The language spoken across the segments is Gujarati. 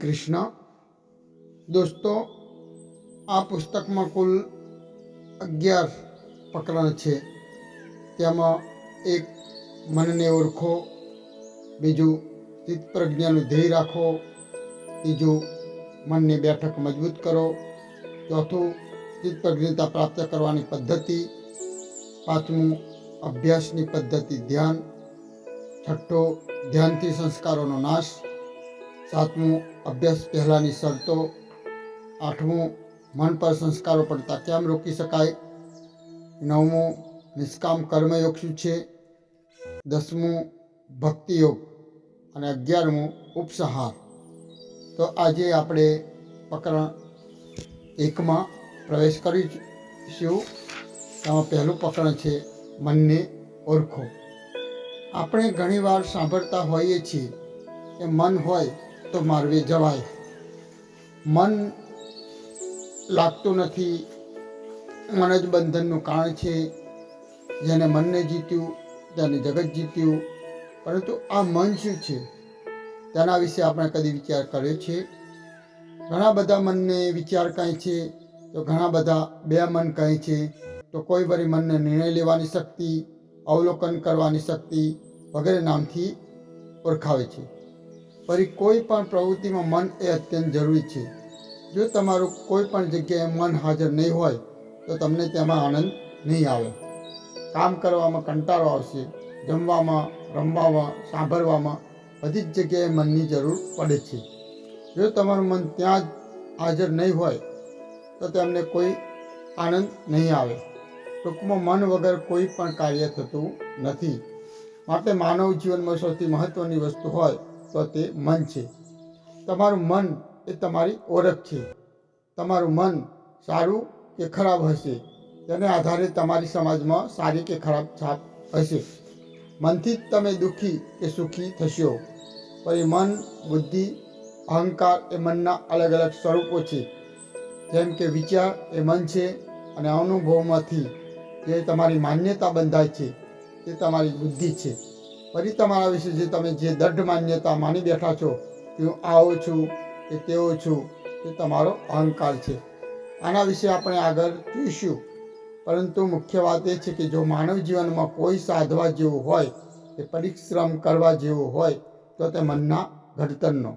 કૃષ્ણ. દોસ્તો, આ પુસ્તકમાં કુલ અગિયાર પ્રકરણ છે. તેમાં એક મનને ઓળખો, બીજું ચિત્ત પ્રજ્ઞાનું ધ્યેય રાખો, ત્રીજું મનની બેઠક મજબૂત કરો, ચોથું ચિત્ત પ્રજ્ઞતા પ્રાપ્ત કરવાની પદ્ધતિ, પાંચમું અભ્યાસની પદ્ધતિ ધ્યાન, છઠ્ઠો ધ્યાનથી સંસ્કારોનો નાશ સાતમું અભ્યાસ પહેલાંની શરતો. આઠમું મન પર સંસ્કારો પડતા કેમ રોકી શકાય. નવમું, નિષ્કામ કર્મયોગ શું છે? દસમું, ભક્તિયોગ. અને અગિયારમું, ઉપસંહાર. તો આજે આપણે પ્રકરણ એકમાં પ્રવેશ કરીશું. તેમાં પહેલું પ્રકરણ છે, મનને ઓળખો. આપણે ઘણીવાર સાંભળતા હોઈએ છીએ કે મન હોય તો મારવે જવાય. મન લાગતું નથી. મન જ બંધનનું કારણ છે. જેને મનને જીત્યું, તેને જગત જીત્યું. પરંતુ આ મન શું છે? તેના વિશે આપણે કદી વિચાર કર્યો છે? ઘણા બધા મનને વિચાર કહે છે. તો ઘણા બધા બે મન કહે છે. તો કોઈ વળી મનને નિર્ણય લેવાની શક્તિ, અવલોકન કરવાની શક્તિ વગેરે નામથી ઓળખાવે છે. ફરી કોઈ પણ પ્રવૃત્તિમાં મન એ અત્યંત જરૂરી છે. જો તમારું કોઈ પણ જગ્યાએ મન હાજર નહીં હોય, તો તમને તેમાં આનંદ નહીં આવે. કામ કરવામાં કંટાળો આવશે, જમવામાં, રમવામાં, સાંભળવામાં બધી જ જગ્યાએ મનની જરૂર પડે છે. જો તમારું મન ત્યાં જ હાજર નહીં હોય, તો તેમને કોઈ આનંદ નહીં આવે. ટૂંકમાં મન વગર કોઈ પણ કાર્ય થતું નથી. માટે માનવ જીવનમાં સૌથી મહત્ત્વની વસ્તુ હોય તો તે મન છે. તમારું મન એ તમારી ઓળખ છે. તમારું મન સારું કે ખરાબ હશે? તેને આધારે તમારી સમાજમાં સારી કે ખરાબ છાપ હશે. મનથી જ તમે દુઃખી કે સુખી થશો. પછી મન, બુદ્ધિ, અહંકાર એ મનના અલગ અલગ સ્વરૂપો છે. જેમ કે વિચાર એ મન છે અને અનુભવમાંથી જે તમારી માન્યતા બંધાય છે, તે તમારી બુદ્ધિ છે. ફરી તમારા વિશે જે તમે જે દઢ માન્યતા માની બેઠા છો, કે હું આવો છું, કે તેવો છું તે તમારો અહંકાર છે. આના વિશે આપણે આગળ જોઈશું. પરંતુ મુખ્ય વાત એ છે કે જો માનવ જીવનમાં કોઈ સાધવા જેવું હોય, કે પરિશ્રમ કરવા જેવું હોય, તો તે મનના ઘડતરનો.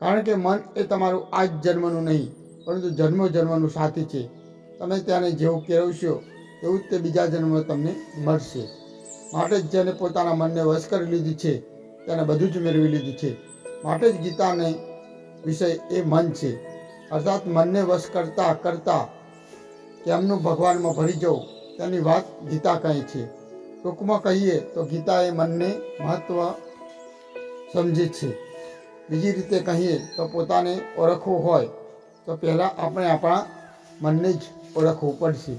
કારણ કે મન એ તમારું આ જ જન્મનું નહીં, પરંતુ જન્મ જન્મનું સાથી છે. તમે ત્યાંને જેવું કેળવશો, એવું જ તે બીજા જન્મ તમને મળશે. માટે જ જેને પોતાના મનને વશ કરી લીધું છે, તેને બધું જ મેળવી લીધું છે. માટે જ ગીતાને વિષય એ મન છે. અર્થાત મનને વશ કરતા કરતા કેમનું ભગવાનમાં ભરી જવું, તેની વાત ગીતા કહે છે. ટૂંકમાં કહીએ તો ગીતા એ મનને મહત્વ સમજે છે. બીજી રીતે કહીએ તો પોતાને ઓળખવું હોય, તો પહેલાં આપણે આપણા મનને જ ઓળખવું પડશે.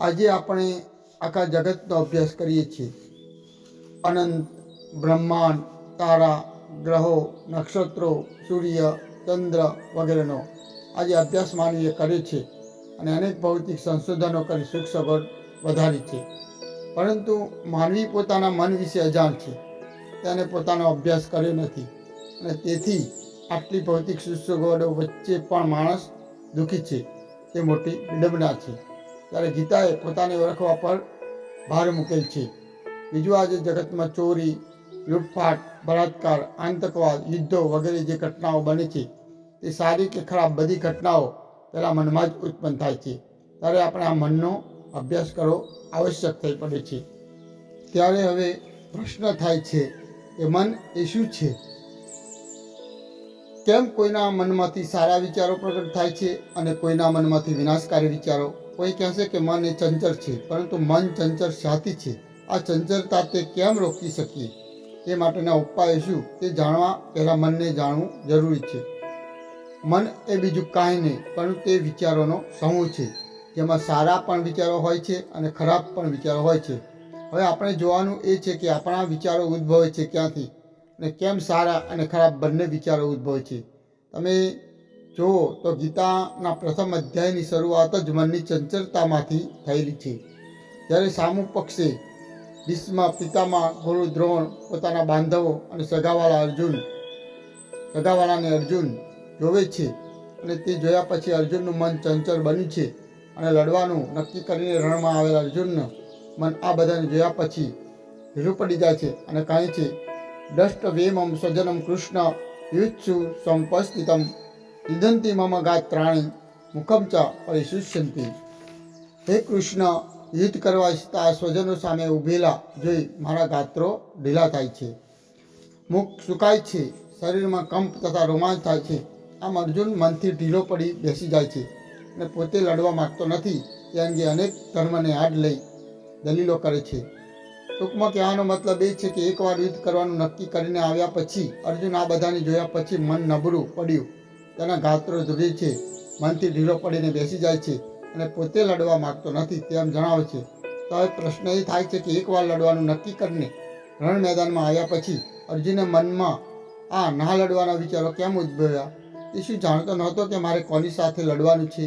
આજે આપણે આખા જગતનો અભ્યાસ કરીએ છીએ. અનંત, બ્રહ્માંડ, તારા, ગ્રહો, નક્ષત્રો, સૂર્ય, ચંદ્ર વગેરેનો આજે અભ્યાસ માનવીએ કર્યો છે અને અનેક ભૌતિક સંશોધનો કરી સુખ સગવડ વધારી છે. પરંતુ માનવી પોતાના મન વિશે અજાણ છે. તેને પોતાનો અભ્યાસ કર્યો નથી અને તેથી આટલી ભૌતિક સુસગવડો વચ્ચે પણ માણસ દુઃખી છે. તે મોટી વિડંબના છે. ત્યારે ગીતાએ પોતાને ઓળખવા પર ભાર મૂકેલ છે. બીજું આજે જગતમાં ચોરી, લૂંટફાટ, બળાત્કાર, આતંકવાદ, યુદ્ધો વગેરે જે ઘટનાઓ બને છે, તે સારી કે ખરાબ બધી ઘટનાઓ પહેલાં મનમાં જ ઉત્પન્ન થાય છે. ત્યારે આપણે આ મનનો અભ્યાસ કરવો આવશ્યક થઈ પડે છે. ત્યારે હવે પ્રશ્ન થાય છે કે મન એ શું છે? કેમ કોઈના મનમાંથી સારા વિચારો પ્રગટ થાય છે અને કોઈના મનમાંથી વિનાશકારી વિચારો કોઈ કહેશે કે મન એ ચંચળ છે, પરંતુ મન ચંચળ સાથી છે. આ ચંચળતા તે કેમ રોકી શકીએ? તે માટેના ઉપાય શું? તે જાણવા પહેલાં મનને જાણવું જરૂરી છે. મન એ બીજું કાંઈ નહીં, પરંતુ તે વિચારોનો સમૂહ છે. જેમાં સારા પણ વિચારો હોય છે અને ખરાબ પણ વિચારો હોય છે. હવે આપણે જોવાનું એ છે કે આપણા વિચારો ઉદ્ભવે છે ક્યાંથી? અને કેમ સારા અને ખરાબ બંને વિચારો ઉદ્ભવે છે? તમે જુઓ તો ગીતાના પ્રથમ અધ્યાયની શરૂઆત જ મનની ચંચળતામાંથી થયેલી છે. જ્યારે સામુ પક્ષે ભીષ્મ પિતામાં ગુરુ દ્રોણ, પોતાના બાંધવો અને સગાવાળા અર્જુન સગાવાળાને અર્જુન જોવે છે અને તે જોયા પછી અર્જુનનું મન ચંચળ બન્યું છે અને લડવાનું નક્કી કરીને રણમાં આવેલા અર્જુનનું મન આ બધાને જોયા પછી ઢીલું પડી જાય છે અને કહે છે દષ્ટ વેમમ સ્વજનમ કૃષ્ણ યુત્સુ સંપસ્થિતમ નિદંતી મમ ગાત્રાણી મુખમ ચ પરિશુષ્યંતી. હે કૃષ્ણ યુદ્ધ કરવા ઇચ્છતા સ્વજનો સામે ઊભેલા જોઈ મારા ગાત્રો ઢીલા થાય છે. મુખ સુકાય છે, શરીરમાં કંપ તથા રોમાંચ થાય છે. આમ અર્જુન મનથી ઢીલો પડી બેસી જાય છે અને પોતે લડવા માંગતો નથી તે અંગે અનેક ધર્મને આડ લઈ દલીલો કરે છે. ટૂંકમાં કહેવાનો મતલબ એ છે કે એકવાર યુદ્ધ કરવાનું નક્કી કરીને આવ્યા પછી અર્જુન આ બધાને જોયા પછી મન નબળું પડ્યું. તેના ગાત્રો ધ્રુજે છે, મનથી ઢીલો પડીને બેસી જાય છે અને પોતે લડવા માંગતો નથી તેમ જણાવે છે. તો હવે પ્રશ્ન એ થાય છે કે એકવાર લડવાનું નક્કી કરીને રણ મેદાનમાં આવ્યા પછી અર્જુને મનમાં આ ના લડવાના વિચારો કેમ ઉદ્ભવ્યા? એ શું જાણતો નહોતો કે મારે કોની સાથે લડવાનું છે?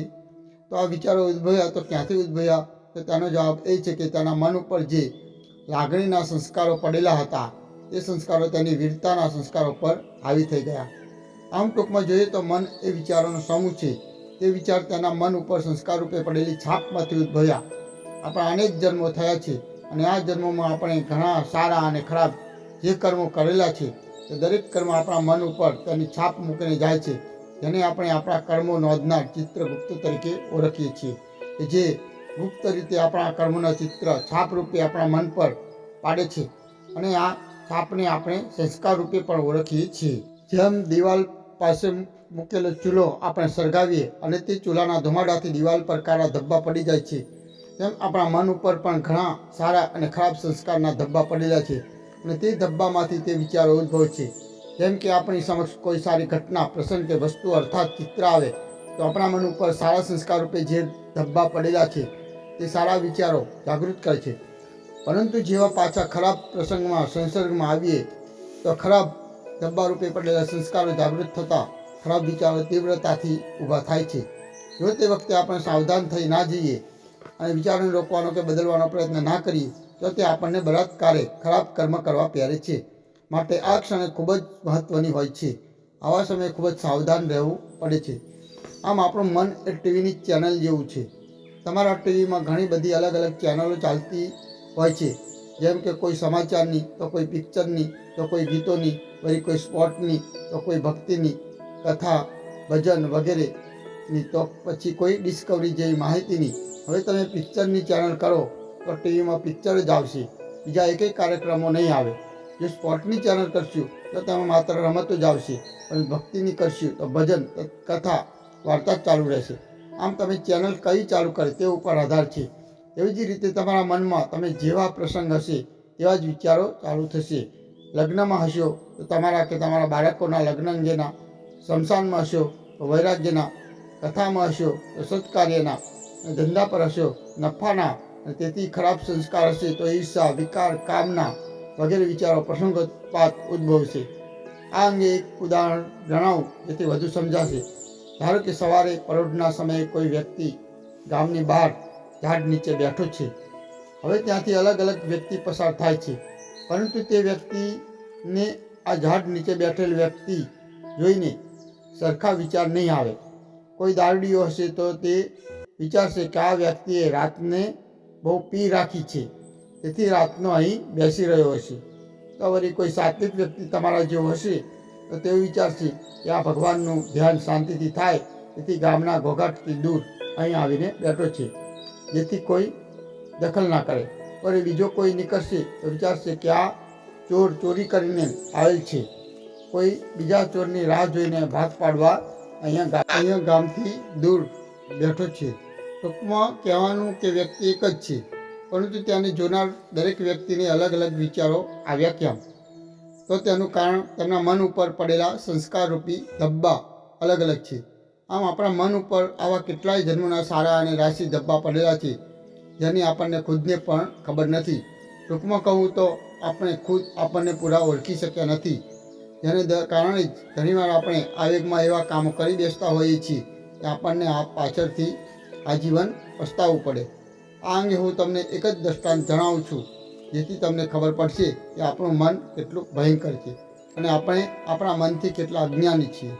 તો આ વિચારો ઉદ્ભવ્યા તો ક્યાંથી ઉદ્ભવ્યા? તો તેનો જવાબ એ છે કે તેના મન ઉપર જે લાગણીના સંસ્કારો પડેલા હતા, એ સંસ્કારો તેની વીરતાના સંસ્કારો પર હાવી થઈ ગયા. આમ ટૂંકમાં જોઈએ તો મન એ વિચારોનો સમૂહ છે. તે વિચાર તેના મન ઉપર સંસ્કાર રૂપે પડેલી છાપમાંથી ઉદ્ભવ્યા. આપણા અનેક જન્મો થયા છે અને આ જન્મોમાં આપણે ઘણા સારા અને ખરાબ જે કર્મો કરેલા છે તે દરેક કર્મ આપણા મન ઉપર તેની છાપ મૂકીને જાય છે, જેને આપણે આપણા કર્મો નોંધનાર ચિત્રગુપ્ત તરીકે ઓળખીએ છીએ. કે જે ગુપ્ત રીતે આપણા કર્મોના ચિત્ર છાપ રૂપે આપણા મન પર પાડે છે અને આ છાપને આપણે સંસ્કાર રૂપે પણ ઓળખીએ છીએ. જેમ દિવાલ પાસે મૂકેલો ચૂલો આપણે સળગાવીએ અને તે ચૂલાના ધુમાડાથી દિવાલ પર કાળા ધબ્બા પડી જાય છે. તેમ આપણા મન ઉપર પણ ઘણા સારા અને ખરાબ સંસ્કારના ધબ્બા પડેલા છે અને તે ધબ્બામાંથી તે વિચારો ઉદ્ભવ છે. જેમ કે આપણી સમક્ષ કોઈ સારી ઘટના, પ્રસંગ કે વસ્તુ અર્થાત ચિત્ર આવે, તો આપણા મન ઉપર સારા સંસ્કાર રૂપે જે ધબ્બા પડેલા છે તે સારા વિચારો જાગૃત કરે છે. પરંતુ જેવા પાછા ખરાબ પ્રસંગમાં, સંસર્ગમાં આવીએ, તો ખરાબ ધબ્બા રૂપે પડેલા સંસ્કારો જાગૃત થતાં ખરાબ વિચારો તીવ્રતાથી ઊભા થાય છે. જો તે વખતે આપણે સાવધાન થઈ ના જઈએ અને વિચારોને રોકવાનો કે બદલવાનો પ્રયત્ન ના કરીએ, તો તે આપણને બળાત્કારે ખરાબ કર્મ કરવા પ્યારે છે. માટે આ ક્ષણે ખૂબ જ મહત્ત્વની હોય છે. આવા સમયે ખૂબ જ સાવધાન રહેવું પડે છે. આમ આપણું મન એ ટીવીની ચેનલ જેવું છે. તમારા ટીવીમાં ઘણી બધી અલગ અલગ ચેનલો ચાલતી હોય છે. જેમ કે કોઈ સમાચારની, તો કોઈ પિક્ચરની, તો કોઈ ગીતોની, વળી કોઈ સ્પોર્ટની, તો કોઈ ભક્તિની, કથા, ભજન વગેરેની. તો પછી કોઈ ડિસ્કવરી જેવી માહિતીની. હવે તમે પિક્ચરની ચેનલ કરો, તો ટીવીમાં પિક્ચર જ આવશે. બીજા એકેય કાર્યક્રમો નહીં આવે. જો સ્પોર્ટની ચેનલ કરશું, તો તમે માત્ર રમતો જ આવશે. પણ ભક્તિની કરશું, તો ભજન કથા, વાર્તા ચાલુ રહેશે. આમ તમે ચેનલ કઈ ચાલુ કરે તે ઉપર આધાર છે. એવી જ રીતે તમારા મનમાં તમે જેવા પ્રસંગ હશે તેવા જ વિચારો ચાલુ થશે. લગ્નમાં હશો તો તમારા કે તમારા બાળકોના લગ્ન અંગેના, શમશાનમાં હશો તો વૈરાગ્યના, કથામાં હશો તો સત્કાર્યના, ધંધા પર હશો, નફાના, તેથી ખરાબ સંસ્કાર હશે તો ઈર્ષા, વિકાર, કામના વગેરે વિચારો પ્રસંગોત્પાત ઉદ્ભવશે. આ અંગે એક ઉદાહરણ જણાવું જેથી વધુ સમજાશે. ધારો કે સવારે પરોઢના સમયે કોઈ વ્યક્તિ ગામની બહાર ઝાડ નીચે બેઠો છે. હવે ત્યાંથી અલગ અલગ વ્યક્તિ પસાર થાય છે. પરંતુ તે વ્યક્તિને આ ઝાડ નીચે બેઠેલ વ્યક્તિ જોઈને સરખા વિચાર નહીં આવે. કોઈ દારૂડીઓ હશે તો તે વિચારશે કે આ વ્યક્તિએ રાતને બહુ પી રાખી છે. તેથી રાતનો અહીં બેસી રહ્યો હશે. તો વળી કોઈ સાત્વિક વ્યક્તિ તમારા જેવો હશે તો તે વિચારશે કે આ ભગવાનનું ધ્યાન શાંતિથી થાય. તેથી ગામના ઘોઘાટથી દૂર અહીં આવીને બેઠો છે. જેથી કોઈ દખલ ના કરે. પણ બીજો કોઈ નીકળશે તો વિચારશે કે આ ચોર ચોરી કરીને આવેલ છે. કોઈ બીજા ચોરની રાહ જોઈને ભાગ પાડવા અહીંયા અહીંયા ગામથી દૂર બેઠો છે. ટૂંકમાં કહેવાનું કે વ્યક્તિ એક જ છે, પરંતુ તેને જોનાર દરેક વ્યક્તિને અલગ અલગ વિચારો આવ્યા કેમ તો તેનું કારણ તેમના મન ઉપર પડેલા સંસ્કારરૂપી ધબ્બા અલગ અલગ છે. આમ આપણા મન ઉપર આવા કેટલાય જન્મના સારા અને રાશિ ધબ્બા પડેલા છે, જેની આપણને ખુદને પણ ખબર નથી. ટૂંકમાં કહું તો આપણે ખુદ આપણને પૂરા ઓળખી શક્યા નથી. જેને કારણે જ ઘણીવાર આપણે આવેગમાં એવા કામો કરી બેસતા હોઈએ છીએ કે આપણને આ પાછળથી આજીવન પસ્તાવવું પડે. આ અંગે હું તમને એક જ દ્રષ્ટાંત જણાવું છું, જેથી તમને ખબર પડશે કે આપણું મન કેટલું ભયંકર છે અને આપણે આપણા મનથી કેટલા અજ્ઞાની છીએ.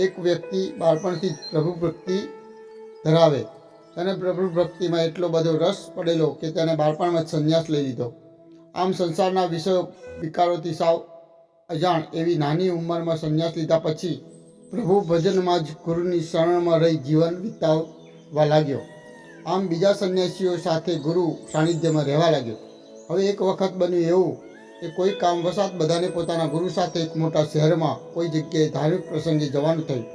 એક વ્યક્તિ બાળપણથી જ પ્રભુ ભક્તિ ધરાવે. તેને પ્રભુ ભક્તિમાં એટલો બધો રસ પડેલો કે તેને બાળપણમાં જ સંન્યાસ લઈ લીધો. આમ સંસારના વિષયો વિકારોથી સાવ અજાણ એવી નાની ઉંમરમાં સંન્યાસ લીધા પછી પ્રભુ ભજનમાં જ ગુરુની શરણમાં રહી જીવન વિતાવવા લાગ્યો. આમ બીજા સંન્યાસીઓ સાથે ગુરુ સાનિધ્યમાં રહેવા લાગ્યો. હવે એક વખત બન્યું એવું કે કોઈ કામવશાત બધાને પોતાના ગુરુ સાથે એક મોટા શહેરમાં કોઈ જગ્યાએ ધાર્મિક પ્રસંગે જવાનું થયું.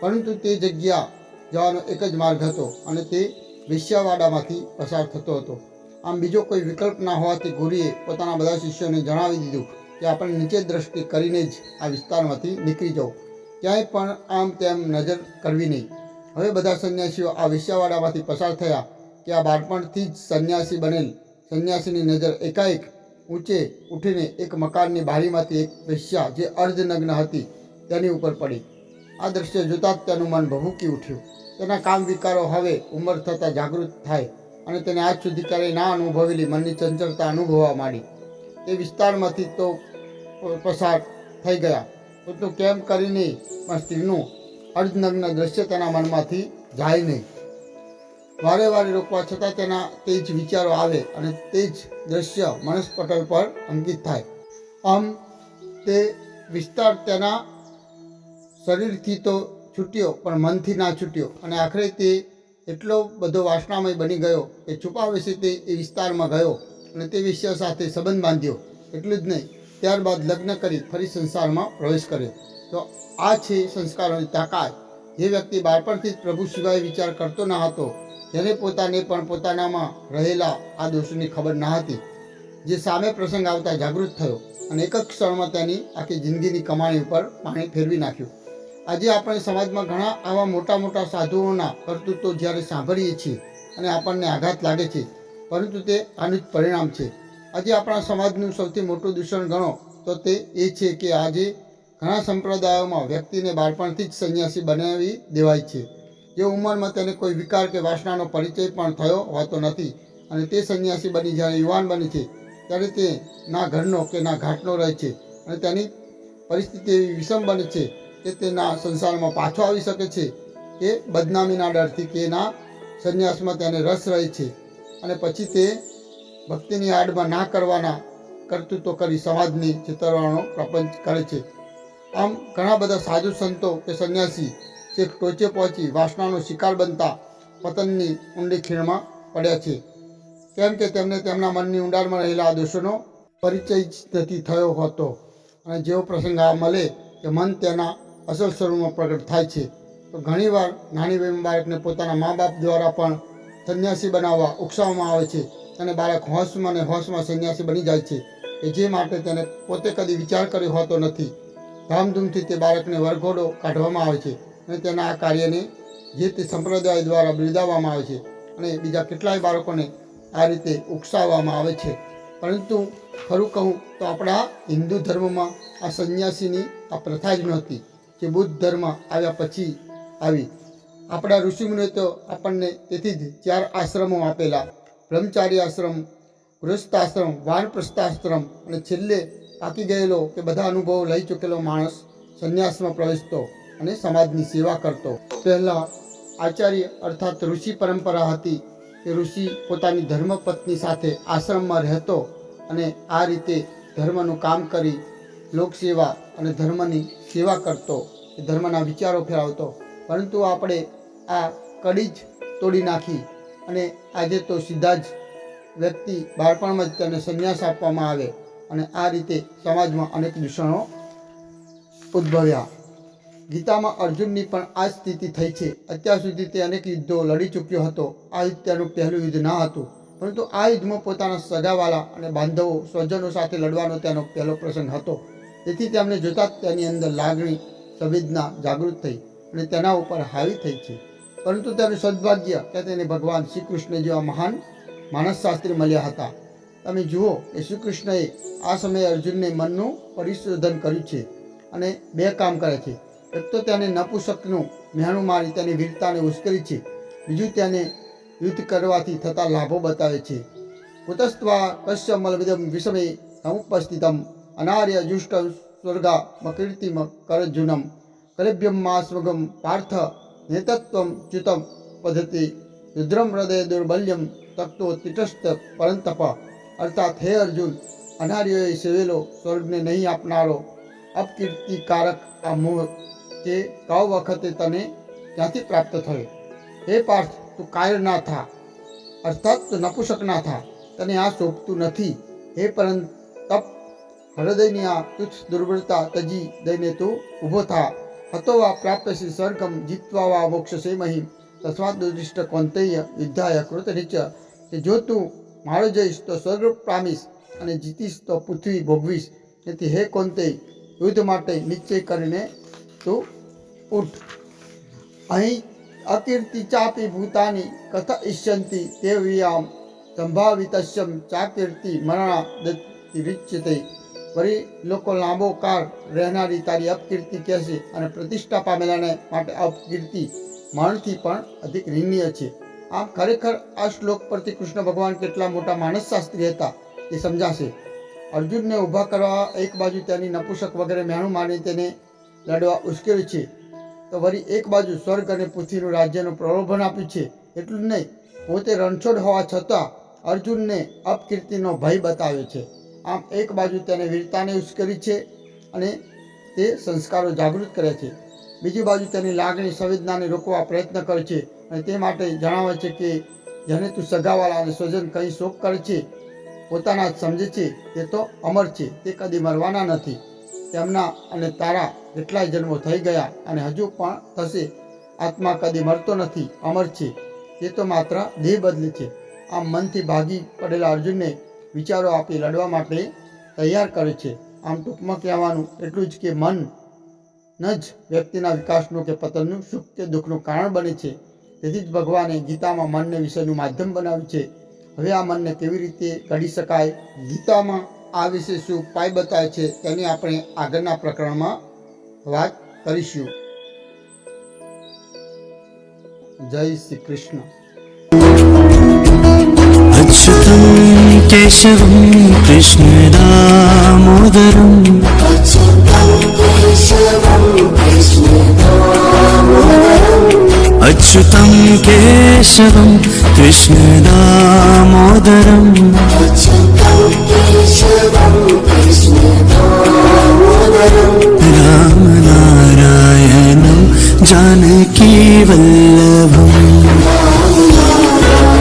પરંતુ તે જગ્યા જવાનો એક જ માર્ગ હતો અને તે વિશ્યાવાડામાંથી પસાર થતો હતો. આમ બીજો કોઈ વિકલ્પ ના હોવાથી ગુરુએ પોતાના બધા શિષ્યોને જણાવી દીધું કે આપણે નીચે દ્રષ્ટિ કરીને જ આ વિસ્તારમાંથી નીકળી જાઓ. ક્યાંય પણ આમ તેમ નજર કરવી નહીં. હવે બધા સંન્યાસીઓ આ વિશ્યાવાડામાંથી પસાર થયા કે આ બાળપણથી જ સંન્યાસી બનેલ. સંન્યાસીની નજર એકાએક ઊંચે ઉઠીને એક મકાનની બારીમાંથી એક વેશ્યા જે અર્ધનગ્ન હતી, તેની ઉપર પડી. આ દ્રશ્ય જોતાં જ તેનું મન ભભૂકી ઉઠ્યું. તેના કામ વિકારો હવે ઉંમર થતાં જાગૃત થાય અને તેને આજ સુધી ક્યારેય ના અનુભવેલી મનની ચંચળતા અનુભવવા માંડી. તે વિસ્તારમાંથી તો પસાર થઈ ગયા. પરંતુ કેમ કરીને પણ સ્ત્રીનું અર્ધનગ્ન દ્રશ્ય તેના મનમાંથી જાય નહીં? વારે વારે રોકવા છતાં તેના તે જ વિચારો આવે અને તે જ દ્રશ્ય મનસ પટલ પર અંકિત થાય. આમ, તે વિસ્તાર તેના શરીરથી તો છૂટ્યો, પણ મનથી ના છૂટ્યો અને આખરે તે એટલો બધો વાસનામય બની ગયો કે છુપાવેશી તે એ વિસ્તારમાં ગયો અને તે વિષય સાથે સંબંધ બાંધ્યો. એટલું જ નહીં, ત્યારબાદ લગ્ન કરી ફરી સંસારમાં પ્રવેશ કર્યો. તો આ છે સંસ્કારોની તાકાત. જે વ્યક્તિ બાળપણથી જ પ્રભુ સિવાય વિચાર કરતો ન હતો જેને પોતાને પણ પોતાનામાં રહેલા આ દોષોની ખબર ન હતી. જે સામે પ્રસંગ આવતા જાગૃત થયો અને એક જ ક્ષણમાં તેની આખી જિંદગીની કમાણી ઉપર પાણી ફેરવી નાખ્યું. આજે આપણે સમાજમાં ઘણા આવા મોટા મોટા સાધુઓના કરતૂતો જ્યારે સાંભળીએ છીએ અને આપણને આઘાત લાગે છે, પરંતુ તે આનું જ પરિણામ છે. આજે આપણા સમાજનું સૌથી મોટું દૂષણ ગણો તો તે એ છે કે આજે ઘણા સંપ્રદાયોમાં વ્યક્તિને બાળપણથી જ સંન્યાસી બનાવી દેવાય છે. જે ઉંમરમાં તેને કોઈ વિકાર કે વાસનાનો પરિચય પણ થયો હોતો નથી અને તે સંન્યાસી બની જ્યારે યુવાન બને છે, ત્યારે તે ના ઘરનો કે ના ઘાટનો રહે છે અને તેની પરિસ્થિતિ એવી વિષમ બને છે કે તેના સંસારમાં પાછો આવી શકે છે કે બદનામીના ડરથી કે ના સંન્યાસમાં તેને રસ રહે છે અને પછી તે ભક્તિની આડમાં ના કરવાના કરતૂતો કરી સમાજની ચિતરવાનો પ્રપંચ કરે છે. આમ ઘણા બધા સાધુ સંતો કે સંન્યાસી છેક ટોચે પહોંચી વાસનાનો શિકાર બનતા પતનની ઊંડી ખીણમાં પડ્યા છે. કેમ કે તેમને તેમના મનની ઊંડાણમાં રહેલા દોષોનો પરિચય જ નથી થયો હતો. અને જેવો પ્રસંગ આ મળે કે મન તેના અસલ સ્વરૂપમાં પ્રગટ થાય છે, તો ઘણીવાર નાની બેન બાળકને પોતાના મા બાપ દ્વારા પણ સંન્યાસી બનાવવા ઉકસાવવામાં આવે છે અને બાળક હોશમાં ને હોશમાં સંન્યાસી બની જાય છે, કે જે માટે તેને પોતે કદી વિચાર કર્યો હોતો નથી. ધામધૂમથી તે બાળકને વરઘોડો કાઢવામાં આવે છે. અને તેના આ કાર્યને જે તે સંપ્રદાય દ્વારા બિરદાવવામાં આવે છે અને બીજા કેટલાય બાળકોને આ રીતે ઉકસાવવામાં આવે છે. પરંતુ ખરું કહું તો આપણા હિન્દુ ધર્મમાં આ સંન્યાસીની આ પ્રથા જ નહોતી જે બુદ્ધ ધર્મ આવ્યા પછી આવી. આપણા ઋષિમુનિએ તો આપણને તેથી જ ચાર આશ્રમો આપેલા. બ્રહ્મચારી આશ્રમ ગૃહસ્થાશ્રમ, વાનપ્રસ્થાશ્રમ અને છેલ્લે પાકી ગયેલો કે બધા અનુભવો લઈ ચૂકેલો માણસ સંન્યાસમાં પ્રવેશતો. અને સમાજની સેવા કરતો. પહેલાં આચાર્ય અર્થાત ઋષિ પરંપરા હતી કે ઋષિ પોતાની ધર્મપત્ની સાથે આશ્રમમાં રહેતો અને આ રીતે ધર્મનું કામ કરી લોકસેવા અને ધર્મની સેવા કરતો ધર્મના વિચારો ફેલાવતો. પરંતુ આપણે આ કડી જ તોડી નાખી અને આજે તો સીધા જ વ્યક્તિ બાળપણમાં જ તેને સંન્યાસ આપવામાં આવે અને આ રીતે સમાજમાં અનેક દૂષણો ઉદ્ભવ્યા. ગીતામાં અર્જુનની પણ આ સ્થિતિ થઈ છે. અત્યાર સુધી તે અનેક યુદ્ધો લડી ચૂક્યો હતો. આ યુદ્ધ તેનું પહેલું યુદ્ધ ન હતું. પરંતુ આ યુદ્ધમાં પોતાના સગાવાલા અને બાંધવો સ્વજનો સાથે લડવાનો તેનો પહેલો પ્રસંગ હતો. તેથી તેમને જોતાં જ તેની અંદર લાગણી, સંવેદના જાગૃત થઈ અને તેના ઉપર હાવી થઈ છે. પરંતુ તેનું સદભાગ્ય કે તેને ભગવાન શ્રી કૃષ્ણ જેવા મહાન માનસશાસ્ત્રી મળ્યા હતા. તમે જુઓ કે શ્રી કૃષ્ણએ આ સમયે અર્જુનને મનનું પરિશોધન કર્યું છે અને બે કામ કરે છે. એક તો તેને નપુસકનું મહેણું મારી તેની વીરતાને ઉશ્કેરી છે. બીજું તેને યુદ્ધ કરવાથી થતા લાભો બતાવે છે. કુતસ્ત્વા કશ્ય મલવિદમ વિષમે સમુપસ્થિતમ અનાર્ય જુષ્ટ સ્વર્ગા મકીર્તિમ કરજુનમ. કલેભ્યમ મા પાર્થ નેતત્વમ ચ્યુતમ પદ્ધતિ રુદ્રમ હૃદય દુર્બલ્યમ તક્તો તિટસ્થ પરંતપ અર્થાત હે અર્જુન અનાર્યોએ સેવેલો સ્વર્ગને નહીં આપનારો અપકીર્તિકારક આ મોહ તે કવ વખતે તને ક્યાંથી પ્રાપ્ત થયો. હે પાર્થ, તું કાયર ના થા, અર્થાત તું નપુસક ના થા. તને આ શોભતું નથી. હે પરંતુ તપ, હૃદયની આ તુચ્છ દુર્બળતા તજી દઈને તું ઊભો થા. હતો વા પ્રાપ્તસી સ્વર્ગમ જીતવા વા મોક્ષસે મહિમ. તસ્માત દુર્દિષ્ટ કૌંતેય યુદ્ધાય કૃત નીચ. કે જો તું મારો જઈશ તો સ્વર્ગ પામીશ અને જીતીશ તો પૃથ્વી ભોગવીશ. તેથી હે કૌંતેય, યુદ્ધ માટે નિશ્ચય કરીને તું ઉઠ. અહીં અકીર્તિ ચાપી ભૂતાની કથા ઈષ્યંતિ તે વિયામ સંભાવિતસ્યમ ચાકીર્તિ મરણા દત્તિ રિચ્યતે વળી લોકો લાંબો કાળ રહેનારી તારી અપકીર્તિ કહેશે અને પ્રતિષ્ઠા પામેલાને માટે અપકીર્તિ માણથી પણ અધિક નિંદનીય છે. આમ ખરેખર આ શ્લોક પરથી કૃષ્ણ ભગવાન કેટલા મોટા માનસશાસ્ત્રી હતા એ સમજાશે. અર્જુનને ઊભા કરવા એક બાજુ તેની નપુસક વગેરે મહેણું માની તેને લડવા ઉશ્કેર્યું છે. તો વળી એક બાજુ સ્વર્ગ અને પૃથ્વીનું રાજ્યનું પ્રલોભન આપ્યું છે. એટલું જ નહીં, પોતે રણછોડ હોવા છતાં અર્જુનને અપકીર્તિનો ભય બતાવ્યો છે. આમ એક બાજુ તેને વીરતાને ઉશ્કેરી છે અને તે સંસ્કારો જાગૃત કરે છે. બીજી બાજુ તેની લાગણી સંવેદનાને રોકવા પ્રયત્ન કરે છે અને તે માટે જણાવે છે કે જેને તું સગાવાળા અને સ્વજન કંઈ શોક કરે છે, પોતાના જ સમજે છે તે તો અમર છે, તે કદી મરવાના નથી. તેમના અને તારા કેટલાય જન્મો થઈ ગયા અને હજુ પણ થશે. આત્મા કદી મરતો નથી, અમર છે. તે તો માત્ર દેહ બદલે છે. આમ મનથી ભાગી પડેલા અર્જુનને વિચારો આપી લડવા માટે તૈયાર કરે છે. આમ ટૂંકમાં કહેવાનું એટલું જ કે મન ન જ વ્યક્તિના વિકાસનું કે પતનનું સુખ કે દુઃખનું કારણ બને છે. તેથી જ ભગવાને ગીતામાં મનને વિષયનું માધ્યમ બનાવ્યું છે. હવે આ મનને કેવી રીતે ઘડી શકાય? ગીતામાં આ વિશે શું ઉપાય બતાવે છે તેની આપણે આગળના પ્રકરણમાં વાત કરીશું. જય શ્રી કૃષ્ણ. અચ્યુતમ કેશવમ કૃષ્ણ દામોદરમ. अच्युतं केशवं कृष्णदामोदरम् रामनारायणं जानकीवल्लभम्